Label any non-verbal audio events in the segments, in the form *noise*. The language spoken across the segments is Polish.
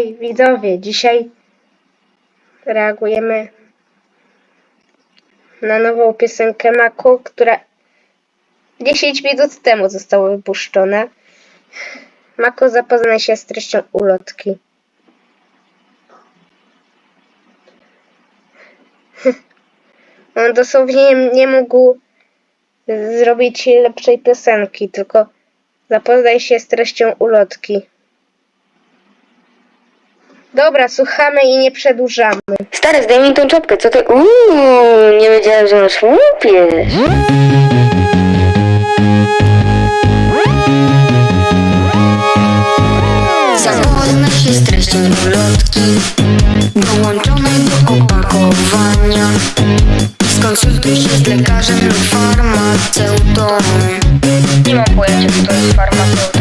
Dzisiaj, widzowie, dzisiaj reagujemy na nową piosenkę Mako, która 10 minut temu została wypuszczona. Mako zapoznaj się z treścią ulotki. On dosłownie nie, nie mógł zrobić lepszej piosenki, tylko zapoznaj się z treścią ulotki. Dobra, słuchamy i nie przedłużamy. Stary, zdejmij tą czapkę, co ty? Uuu, nie wiedziałem, że masz łupież. Zapoznaj się z treścią ulotki Dołączonej do opakowania Skonsultuj się z lekarzem lub farmaceutą Nie mam pojęcia, co to jest farmaceuta.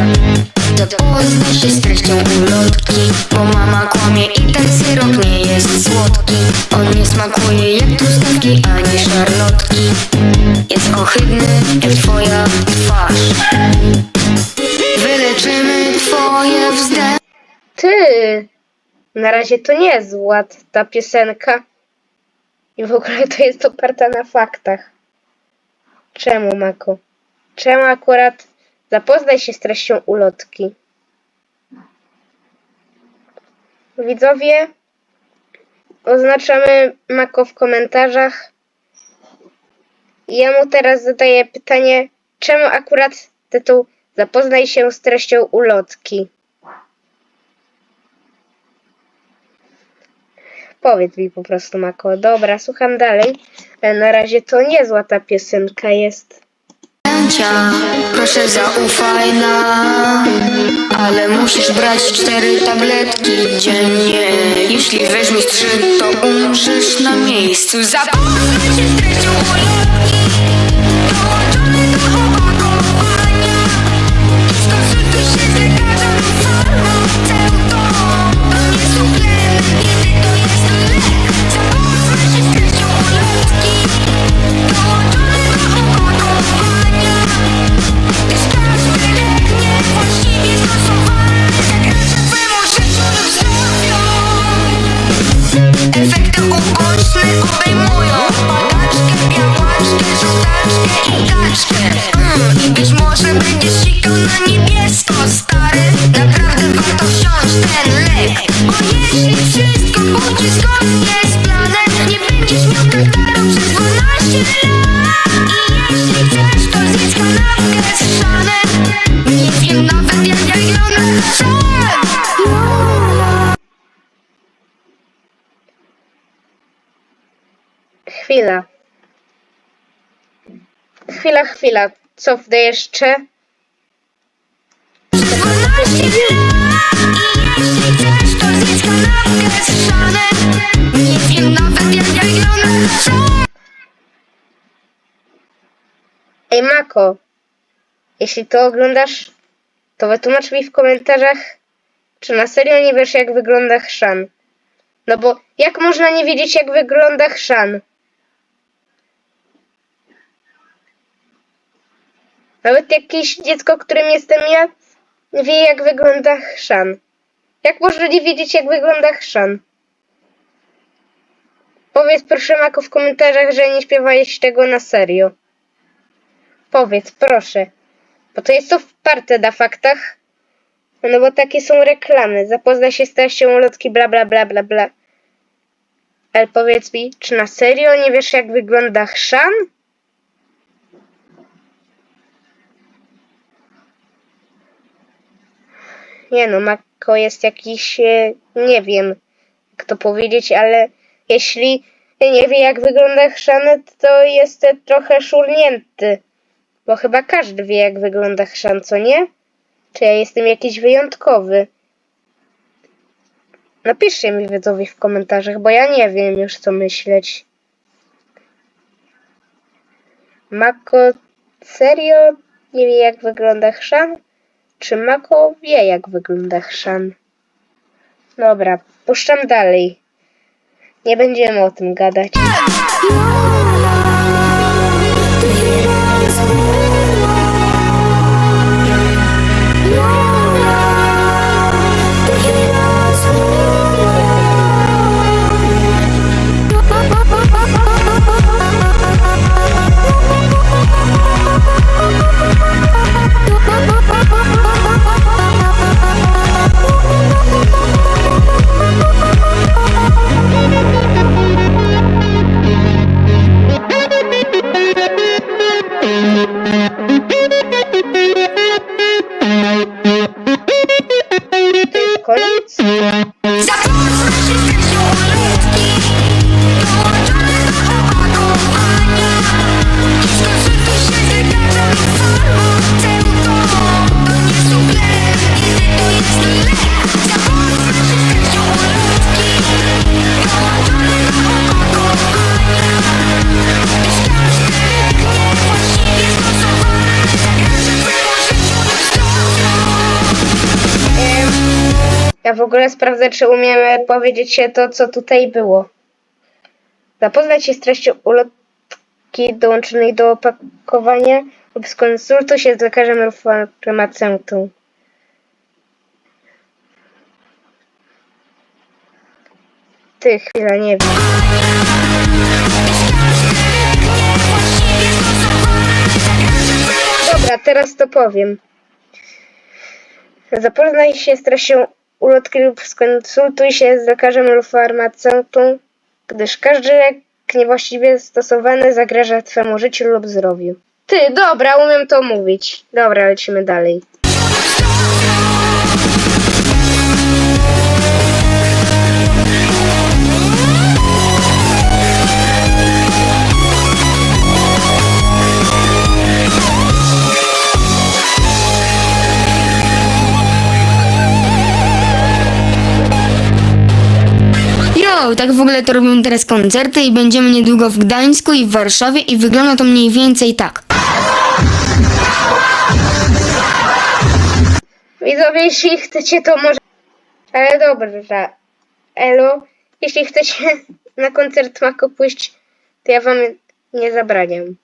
Zapoznaj się z treścią ulotki Bo mama kłamie i ten syrop nie jest słodki On nie smakuje jak truskawki ani szarlotki Jest ohydny jak twoja twarz Wyleczymy twoje wzdęcia Ty! Na razie to nie jest zła t- ta piosenka. I w ogóle to jest oparta na faktach. Czemu, Mako? Czemu akurat zapoznaj się z treścią ulotki? Widzowie, oznaczamy Mako w komentarzach. Ja mu teraz zadaję pytanie, czemu akurat tytuł Zapoznaj się z treścią ulotki? Powiedz mi po prostu, Mako. Dobra, słucham dalej. E, Na razie to niezła ta piosenka jest. Proszę zaufaj nam. Ale musisz brać cztery tabletki dziennie. Jeśli weźmiesz trzy, to umrzesz na miejscu. Zapoznaj się z treścią ulotki Dołączony do opakowania Skonsultuj się z lekarzem farmaceutą. To nie suplement i mm, być może będziesz na niebiesko, stary. Naprawdę warto ten lek. Bo jeśli wszystko planem Nie będziesz miał przez 12 lat. I jeśli chcesz, to z szanem Nie wiem nawet jak Chwila. Chwila, chwila. Cofnę jeszcze. Ej, Mako. Jeśli to oglądasz, to wytłumacz mi w komentarzach, czy na serio nie wiesz, jak wygląda chrzan. No bo jak można nie wiedzieć, jak wygląda chrzan? Nawet jakieś dziecko, którym jestem ja, wie, jak wygląda chrzan. Jak można nie wiedzieć, jak wygląda chrzan? Powiedz proszę Mako w komentarzach, że nie śpiewałeś tego na serio. Powiedz, proszę. Bo to jest to wparte na faktach. No bo takie są reklamy. Zapoznaj się z treścią ulotki, bla bla bla bla bla. Ale powiedz mi, czy na serio nie wiesz jak wygląda chrzan? Nie no, Mako jest jakiś, e, nie wiem jak to powiedzieć, ale jeśli nie wie jak wygląda chrzan, to jest trochę szurnięty. Bo chyba każdy wie, jak wygląda chrzan, co nie? Czy ja jestem jakiś wyjątkowy? Napiszcie mi widzowie w komentarzach, bo ja nie wiem już co myśleć. Mako serio nie wie jak wygląda chrzan? Czy Mako wie jak wygląda chrzan? Dobra, puszczam dalej. Nie będziemy o tym gadać. Ja w ogóle sprawdzę, czy umiemy powiedzieć się to, co tutaj było. Zapoznać się z treścią ulotki dołączonej do opakowania lub skonsultuj się z lekarzem lub farmaceutą. Ty, chwila, nie wiem. Dobra, teraz to powiem. Zapoznaj się z treścią ulotki lub skonsultuj się z lekarzem lub farmaceutą, gdyż każdy lek niewłaściwie stosowany zagraża twemu życiu lub zdrowiu. Ty, dobra, umiem to mówić. Dobra, lecimy dalej. Jo, tak w ogóle to robią teraz koncerty i będziemy niedługo w Gdańsku i w Warszawie i wygląda to mniej więcej tak. Widzowie, jeśli chcecie, to może... Ale dobra, elo. Jeśli chcecie *laughs* na koncert Mako pójść, to ja wam nie zabraniam.